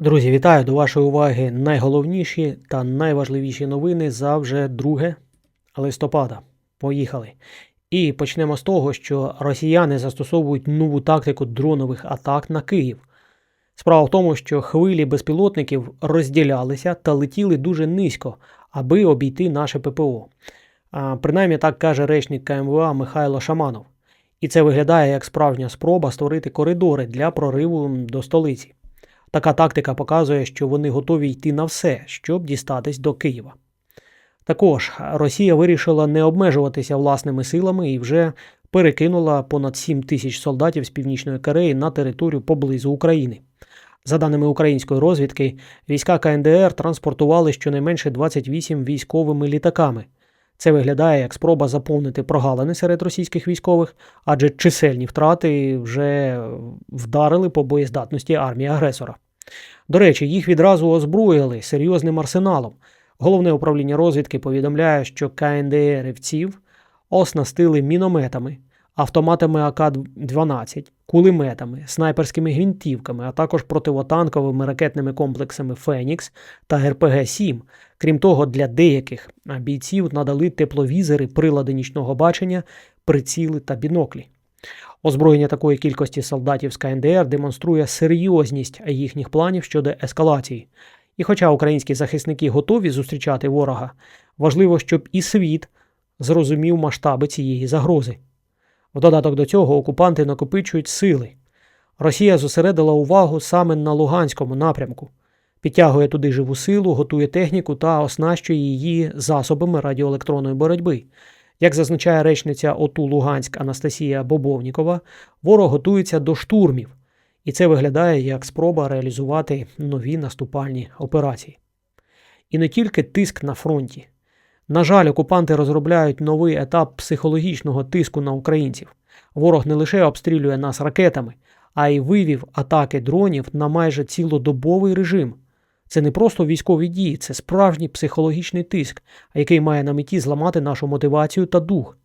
Друзі, вітаю до вашої уваги найголовніші та найважливіші новини за вже 2 листопада. Поїхали. І почнемо з того, що росіяни застосовують нову тактику дронових атак на Київ. Справа в тому, що хвилі безпілотників розділялися та летіли дуже низько, аби обійти наше ППО. А, принаймні так каже речник КМВА Михайло Шаманов. І це виглядає як справжня спроба створити коридори для прориву до столиці. Така тактика показує, що вони готові йти на все, щоб дістатись до Києва. Також Росія вирішила не обмежуватися власними силами і вже перекинула понад 7 тисяч солдатів з Північної Кореї на територію поблизу України. За даними української розвідки, війська КНДР транспортували щонайменше 28 військовими літаками. Це виглядає як спроба заповнити прогалини серед російських військових, адже чисельні втрати вже вдарили по боєздатності армії агресора. До речі, їх відразу озброїли серйозним арсеналом. Головне управління розвідки повідомляє, що КНДРівців оснастили мінометами, автоматами АК-12, кулеметами, снайперськими гвинтівками, а також противотанковими ракетними комплексами Фенікс та РПГ-7. Крім того, для деяких бійців надали тепловізори, прилади нічного бачення, приціли та біноклі. Озброєння такої кількості солдатів з КНДР демонструє серйозність їхніх планів щодо ескалації. І хоча українські захисники готові зустрічати ворога, важливо, щоб і світ зрозумів масштаби цієї загрози. В додаток до цього окупанти накопичують сили. Росія зосередила увагу саме на Луганському напрямку, підтягує туди живу силу, готує техніку та оснащує її засобами радіоелектронної боротьби. Як зазначає речниця ОТУ Луганськ Анастасія Бобовнікова, ворог готується до штурмів, і це виглядає як спроба реалізувати нові наступальні операції. І не тільки тиск на фронті. На жаль, окупанти розробляють новий етап психологічного тиску на українців. Ворог не лише обстрілює нас ракетами, а й вивів атаки дронів на майже цілодобовий режим. Це не просто військові дії, це справжній психологічний тиск, який має на меті зламати нашу мотивацію та дух.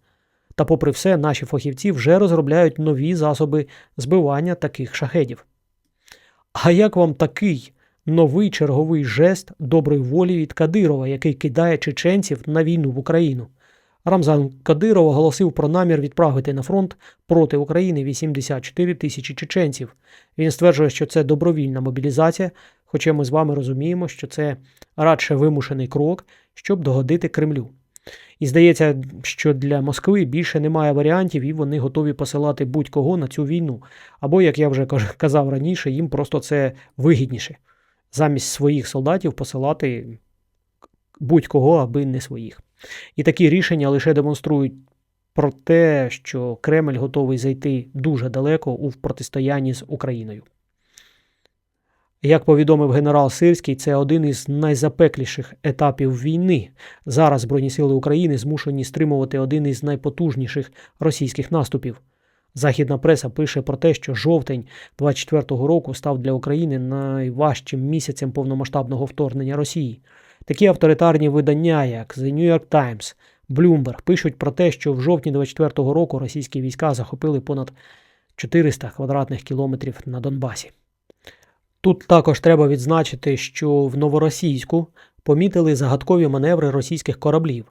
Та, попри все, наші фахівці вже розробляють нові засоби збивання таких шахедів. А як вам такий новий черговий жест доброї волі від Кадирова, який кидає чеченців на війну в Україну? Рамзан Кадиров оголосив про намір відправити на фронт проти України 84 тисячі чеченців. Він стверджує, що це добровільна мобілізація, хоча ми з вами розуміємо, що це радше вимушений крок, щоб догодити Кремлю. І здається, що для Москви більше немає варіантів, і вони готові посилати будь-кого на цю війну. Або, як я вже казав раніше, їм просто це вигідніше замість своїх солдатів посилати будь-кого, аби не своїх. І такі рішення лише демонструють про те, що Кремль готовий зайти дуже далеко у протистоянні з Україною. Як повідомив генерал Сирський, це один із найзапекліших етапів війни. Зараз Збройні сили України змушені стримувати один із найпотужніших російських наступів. Західна преса пише про те, що жовтень 24-го року став для України найважчим місяцем повномасштабного вторгнення Росії. Такі авторитарні видання, як The New York Times, Bloomberg, пишуть про те, що в жовтні 24-го року російські війська захопили понад 400 квадратних кілометрів на Донбасі. Тут також треба відзначити, що в новоросійську помітили загадкові маневри російських кораблів.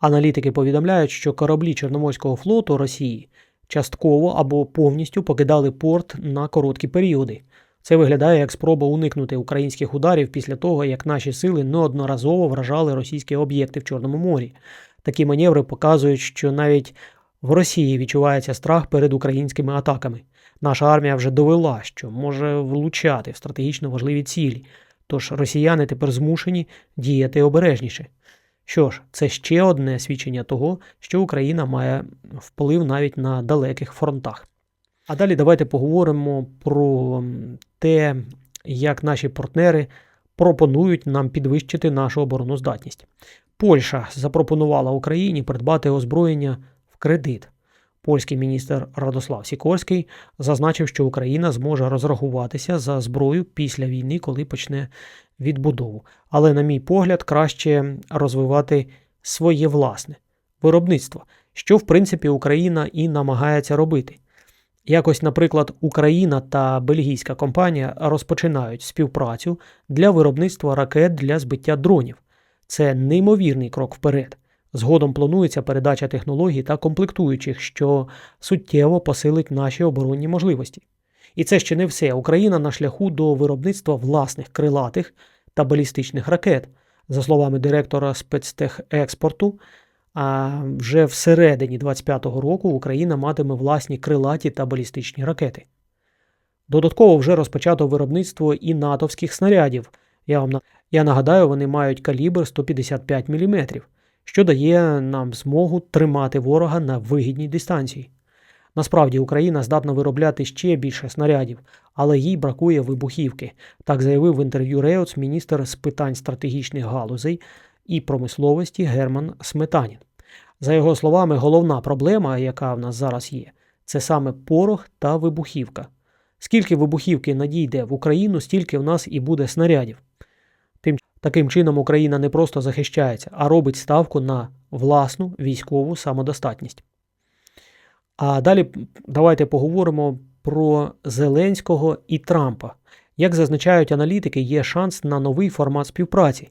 Аналітики повідомляють, що кораблі Чорноморського флоту Росії частково або повністю покидали порт на короткі періоди. Це виглядає як спроба уникнути українських ударів після того, як наші сили неодноразово вражали російські об'єкти в Чорному морі. Такі маневри показують, що навіть в Росії відчувається страх перед українськими атаками. Наша армія вже довела, що може влучати в стратегічно важливі цілі, тож росіяни тепер змушені діяти обережніше. Що ж, це ще одне свідчення того, що Україна має вплив навіть на далеких фронтах. А далі давайте поговоримо про те, як наші партнери пропонують нам підвищити нашу обороноздатність. Польща запропонувала Україні придбати озброєння кредит. Польський міністр Радослав Сікорський зазначив, що Україна зможе розрахуватися за зброю після війни, коли почне відбудову. Але, на мій погляд, краще розвивати своє власне виробництво, що в принципі Україна і намагається робити. Якось, наприклад, Україна та бельгійська компанія розпочинають співпрацю для виробництва ракет для збиття дронів. Це неймовірний крок вперед. Згодом планується передача технологій та комплектуючих, що суттєво посилить наші оборонні можливості. І це ще не все. Україна на шляху до виробництва власних крилатих та балістичних ракет. За словами директора спецтехекспорту, а вже всередині 25-го року Україна матиме власні крилаті та балістичні ракети. Додатково вже розпочато виробництво і натовських снарядів. Я вам я нагадаю, вони мають калібр 155 мм, що дає нам змогу тримати ворога на вигідній дистанції. Насправді Україна здатна виробляти ще більше снарядів, але їй бракує вибухівки, так заявив в інтерв'ю Реутс міністр з питань стратегічних галузей і промисловості Герман Сметанін. За його словами, головна проблема, яка в нас зараз є, це саме порох та вибухівка. Скільки вибухівки надійде в Україну, стільки в нас і буде снарядів. Таким чином Україна не просто захищається, а робить ставку на власну військову самодостатність. А далі давайте поговоримо про Зеленського і Трампа. Як зазначають аналітики, є шанс на новий формат співпраці.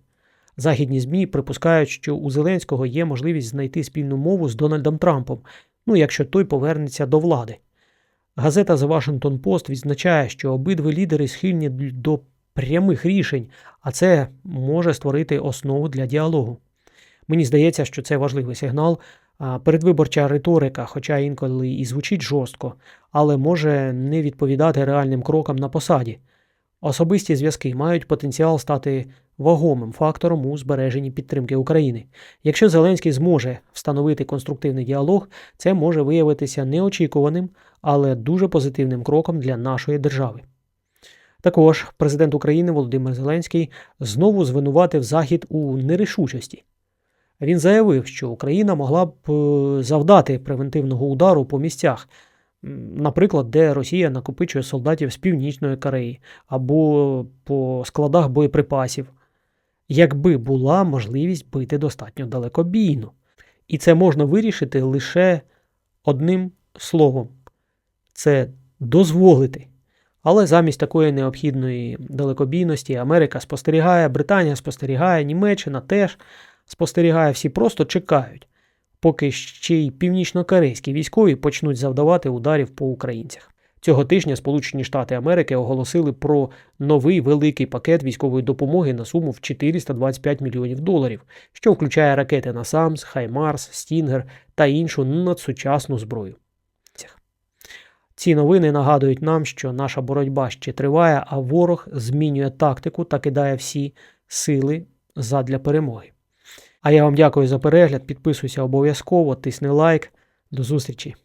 Західні ЗМІ припускають, що у Зеленського є можливість знайти спільну мову з Дональдом Трампом, ну якщо той повернеться до влади. Газета The Washington Post відзначає, що обидві лідери схильні до прямих рішень, а це може створити основу для діалогу. Мені здається, що це важливий сигнал. Передвиборча риторика, хоча інколи і звучить жорстко, але може не відповідати реальним крокам на посаді. Особисті зв'язки мають потенціал стати вагомим фактором у збереженні підтримки України. Якщо Зеленський зможе встановити конструктивний діалог, це може виявитися неочікуваним, але дуже позитивним кроком для нашої держави. Також президент України Володимир Зеленський знову звинуватив Захід у нерішучості. Він заявив, що Україна могла б е, завдати превентивного удару по місцях, наприклад, де Росія накопичує солдатів з Північної Кореї або по складах боєприпасів, якби була можливість бити достатньо далекобійно. І це можна вирішити лише одним словом це дозволити. Але замість такої необхідної далекобійності Америка спостерігає, Британія спостерігає, Німеччина теж спостерігає, всі просто чекають, поки ще й північнокорейські військові почнуть завдавати ударів по українцях. Цього тижня Сполучені Штати Америки оголосили про новий великий пакет військової допомоги на суму в 425 мільйонів доларів, що включає ракети «Насамс», «Хаймарс», «Стінгер» та іншу надсучасну зброю. Ці новини нагадують нам, що наша боротьба ще триває, а ворог змінює тактику та кидає всі сили задля перемоги. А я вам дякую за перегляд. Підписуйся обов'язково, тисни лайк. До зустрічі!